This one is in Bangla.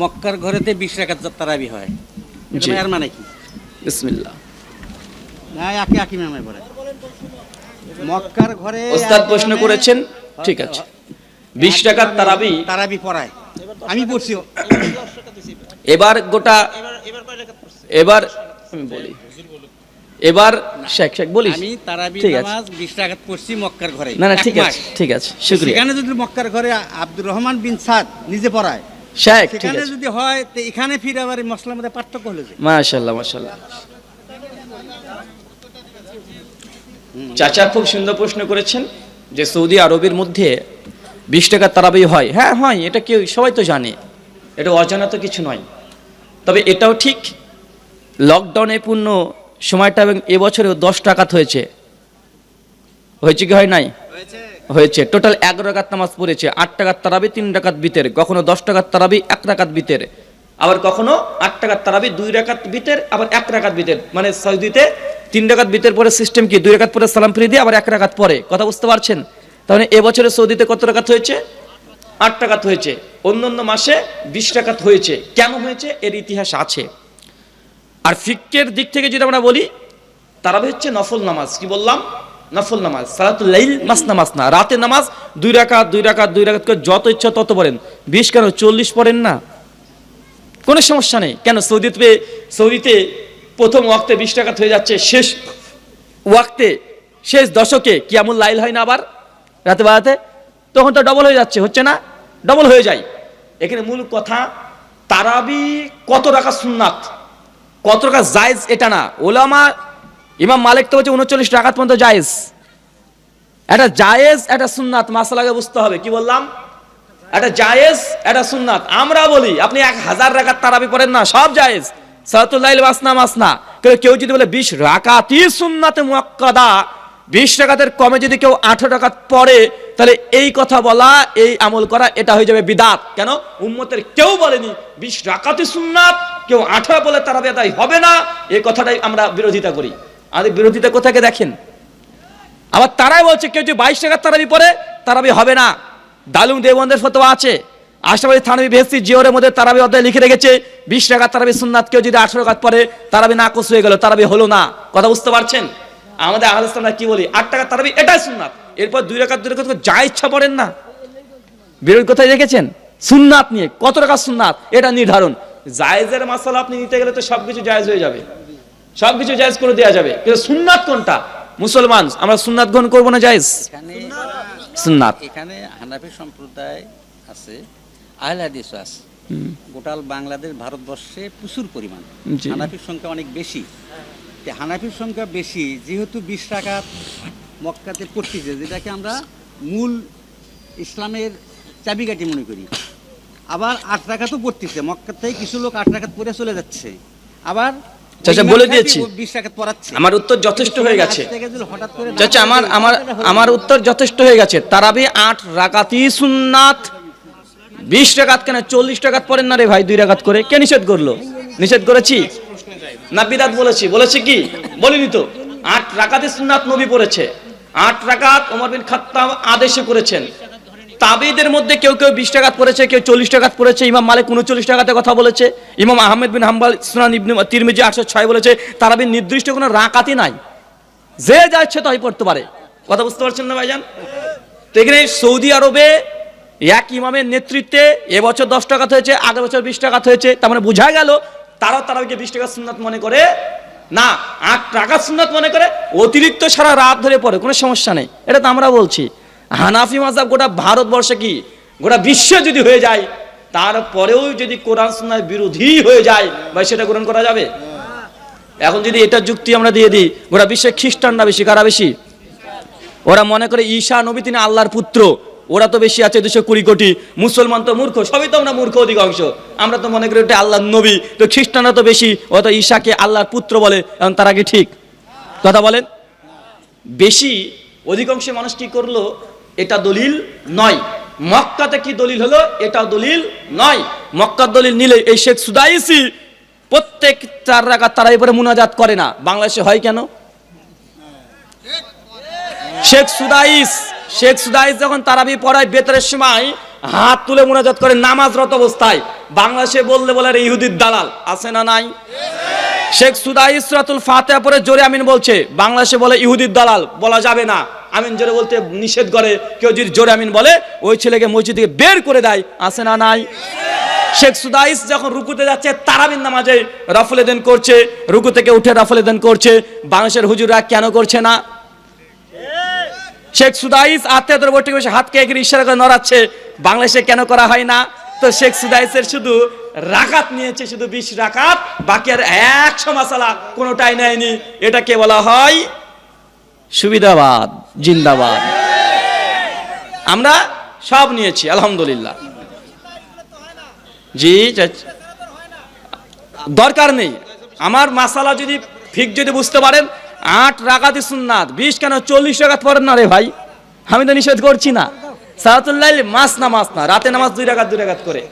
মক্কার ঘরেতে বিশ রাকাত তারাবি হয়। এর মানে কি? বিসমিল্লাহ। না একে একই নামে পড়ে। মক্কার ঘরে ওস্তাদ প্রশ্ন করেছেন? ঠিক আছে। বিশ টাকার তারাবি? তারাবি পড়ায়। আমি পড়ছি। এবার গোটা এবার আমি বলি। এবার শেখ শেখ বলিস? আমি তারাবি নামাজ বিশ রাকাত পড়ছি মক্কার ঘরে। না না ঠিক আছে ঠিক আছে শুক্রিয়া। সেখানে যদি মক্কার ঘরে আব্দুর রহমান বিন সাদ নিজে পড়ায় শেখ ঠিক সেখানে আছে। যদি হয় তো এখানে ফিরে আবার মশলার মধ্যে পার্থক্য হলো যে। মাশাল্লাহ মাশাল্লাহ চাচা খুব সুন্দর প্রশ্ন করেছেন যে সৌদি আরবের মধ্যে বিশ টাকা তারাবি হয়। হ্যাঁ হয় এটা কেউ সবাই তো জানে। এটা অজানা তো কিছু নয়। তবে এটাও ঠিক লকডাউনে পূর্ণ সময়টা এবং এবছরেও দশ টাকাত হয়েছে। হয়েছে কি হয় নাই? হয়েছে। টোটাল এগারো টাকার নামাজ পড়েছে, আট টাকার তারাবি, তিন টাকাত বিতের, কখনো দশ টাকার তারাবি, এক টাকাত বিতের। আবার কখনো আট টাকার তারাবি, দুই রাকাত বিতের, আবার এক রাকাত বিতের। মানে সৌদিতে তিন রাকাত বিতের পরে সিস্টেম কি? দুই রাকাত পরে সালাম ফিরে দিয়ে আবার এক রাকাত পরে। কথা বুঝতে পারছেন? তাহলে এবছরে সৌদিতে কত টাকাত হয়েছে? আট টাকাত হয়েছে। অন্য অন্য মাসে বিশ টাকাত হয়েছে। কেন হয়েছে? এর ইতিহাস আছে। আর ফিক্কের দিক থেকে যদি আমরা বলি, তারাবি হচ্ছে নফল নামাজ। কি বললাম? নফল নামাজ, সালাতুল লাইল মাসনা মাসনা রাতে নামাজ দুই রাকাত দুই রাকাত দুই রাকাত করে যত ইচ্ছা তত পড়েন। বিশ কেন চল্লিশ পড়েন না? কোনো সমস্যা নেই। কেন সৌদিতে সৌদিতে প্রথম ওয়াক্তে বিশ টাকাত হয়ে যাচ্ছে, শেষ ওয়াক্তে, শেষ দশকে কিয়ামুল লাইল হয় না আবার রাতে বেড়াতে তখন তো ডবল হয়ে যাচ্ছে, হচ্ছে না? ডবল হয়ে যায়। এখানে মূল কথা, তারাবি কত টাকা সুন্নাত? কত টাকা জায়েজ এটা না। ওলামা ইমাম মালিক তো বলছে উনচল্লিশ টাকা পর্যন্ত জায়েজ। এটা জায়েজ, এটা সুন্নাত মাসালাকে বুঝতে হবে। কি বললাম? এটা জায়েজ, এটা সুন্নাত। আমরা বলি, আপনি এক হাজার রাকাত তারাবি পড়েন না, সব জায়েজ। সালাতুল্লাইল মাসনা মাসনা। কিন্তু কেউ যদি বলে বিশ রাকাতই সুন্নাতে মুয়াক্কাদা, বিশ টাকাতের কমে যদি কেউ আঠারো টাকা পড়ে, তাহলে এই কথা বলা, এই আমল করা, এটা হয়ে যাবে বিদাত। কেন? উম্মতের কেউ বলেনি, বিশ রাকাতি সুন্নাত, কেউ আঠারো বলে তারা বেদায় হবে না এই কথাটাই আমরা বিরোধিতা করি। আমাদের বিরোধিতা কোথাকে দেখেন? আবার তারাই বলছে, কেউ যে বাইশ টাকার তারাবি পড়ে, তারাবি হবে না। দালুম দেবন্দের ফতোয়া আছে। আশাবাদী থানবি ভেস্তি জিওরের মধ্যে তারাবি অধ্যায় লিখে রেখেছে, বিশ টাকার তারাবি সুন্নাত, কেউ যদি আঠারো কাত পরে তারাবি না কোষ হয়ে গেল, তারাবি হলো না। কথা বুঝতে পারছেন? আমাদের আহলে ইসলামরা কি বলি? আট টাকার তারাবি, এটাই সুন্নাত। এরপর দুই রাকাত দুই করে যা ইচ্ছা পড়েন না। বিরোধ কোথায় রেখেছেন? সুন্নাত নিয়ে। কত টাকা সুন্নাত? এটা নির্ধারণ। জায়েজের মাসালা আপনি নিতে গেলে তো সবকিছু জায়েজ হয়ে যাবে। সবকিছু জায়েজ করে দেওয়া যাবে। কিন্তু সুন্নাত কোনটা? মুসলমান আমরা সুন্নাত গ্রহণ করব না জায়েজ? সুন্নাত। এখানে হানাফি সম্প্রদায় আছে আহলে হাদিসও আছে। গোটাল বাংলাদেশ ভারতবর্ষে প্রচুর পরিমাণ। হানাফির সংখ্যা অনেক বেশি। হানাফির সংখ্যা বেশি যেহেতু বিশ টাকা মক্কাতে পড়তেছে যেটাকে আমরা মূল ইসলামের চাবিকাঠি মনে করি। আবার আট টাকা তো পড়তেছে মক্কা থেকে কিছু লোক আট টাকা পড়ে চলে যাচ্ছে। আবার চাচা, বলে দিয়েছি। আমার উত্তর যথেষ্ট হয়ে গেছে। চাচা আমার আমার আমার উত্তর যথেষ্ট হয়ে গেছে। তারাবি আট রাকাতি সুন্নাত। বিশ টাকাত কেন? চল্লিশ টাকাত পড়েন না রে ভাই দুই রাকাত করে। কে নিষেধ করল? নিষেধ করেছি? না বিদাত বলেছি। বলেছি কি? বলিনি তো। আট রাকাতি সুন্নাত নবী পড়েছে। আট রাকাত ওমর বিন খাত্তাব আদেশে করেছেন। তাবিদের মধ্যে কেউ কেউ বিশ টাকাত পড়েছে, কেউ চল্লিশ টাকাত পড়েছে, ইমাম মালিক উনচল্লিশ টাকাতে কথা বলেছে, ইমাম আহমেদ বিন হাম্বাল, সুনান ইবনে তিরমিজি আটশো ছয় বলেছে তারাবির নির্দিষ্ট কোনো রাকাতি নাই। যে যা ইচ্ছে তাই পড়তে পারে। কথা বুঝতে পারছেন না ভাইজান? তো এখানে সৌদি আরবে এক ইমামের নেতৃত্বে এবছর দশ টাকা হয়েছে, আগের বছর বিশ টাকা হয়েছে, তার মানে বোঝা গেল তারাও তারাকে বিশ টাকা সুন্নাত মনে করে। না, আট টাকা সুন্নাত মনে করে, অতিরিক্ত সারা রাত ধরে পড়ে, কোনো সমস্যা নেই। এটা তো আমরা বলছি। হানাফি মাজাব গোটা ভারতবর্ষে কি? গোটা বিশ্বে যদি হয়ে যায়, তারপরেও যদি কোরআন সুন্নার বিরোধী হয়ে যায়, ভাই, সেটা গ্রহণ করা যাবে? এখন যদি এটা যুক্তি আমরা দিয়ে দিই, গোটা বিশ্বে খ্রিস্টানরা বেশি, কারা বেশি? ওরা মনে করে ঈশা নবী তিনি আল্লাহর পুত্র, ওরা তো বেশি আছে দুশো কুড়ি কোটি, মুসলমান তো মূর্খ, সবই তো আমরা মূর্খ অধিকাংশ। আমরা তো মনে করি ওটা আল্লাহর নবী, তো খ্রিস্টানরা তো বেশি ও তো ঈশাকে আল্লাহর পুত্র বলে, এখন তারা কি ঠিক? কথা বলেন? বেশি, অধিকাংশ মানুষ কি করল? এটা দলিল নয়। মক্কাতে কি দলিল হলো? এটা দলিল নয়। মক্কার দলিল নিলে এই শেখ সুদাইসি প্রত্যেক চার রাখা তারা এবারে মুনাজাত করে না। বাংলাদেশে হয় কেন? শেখ সুদাইস শেখ সুদাইস যখন তারাবি পড়ায় বেতরের সময় হাত তুলে মোনাজাত করে নামাজরত অবস্থায়, বাংলাদেশে বললে বলে ইহুদির দালাল, আছে না নাই? শেখ সুদাই রাতুল ফাতেহা পরে জোরে আমিন বলছে, বাংলাদেশে বলে ইহুদির দালাল, বলা যাবে না। আমিন জোরে বলতে নিষেধ করে, কেউ যদি জোরে আমিন বলে, ওই ছেলেকে মসজিদ থেকে বের করে দেয়, আছে না নাই? শেখ সুদাইস যখন রুকুতে যাচ্ছে তারাবিন নামাজে রফলে দেন করছে, রুকু থেকে উঠে রফলে দেন করছে, বাংলাদেশের হুজুররা কেন করছে না? শেখ সুদাইস আত্মীয়তার বসে বসে হাতকে এগিয়ে ইশারা করে নড়াচ্ছে, বাংলাদেশে কেন করা হয় না? তো শেখ সুদাইসের শুধু রাকাত নিয়েছে, শুধু বিশ রাকাত, বাকি আর একশো মাসালা কোনোটাই নেয়নি। এটাকে বলা হয় সুবিধাবাদ। জিন্দাবাদ। আমরা সব নিয়েছি, আলহামদুলিল্লাহ। জি দরকার নেই। আমার মাসালা যদি ঠিক যদি বুঝতে পারেন, আট রাগাতি সুন্নাত, বিশ কেন চল্লিশ রাগাত পড়েন না রে ভাই? আমি তো নিষেধ করছি না। সালাতুল্লাহ মাস না মাস না, রাতে নামাজ দুই রাগাত দুই রাগাত করে।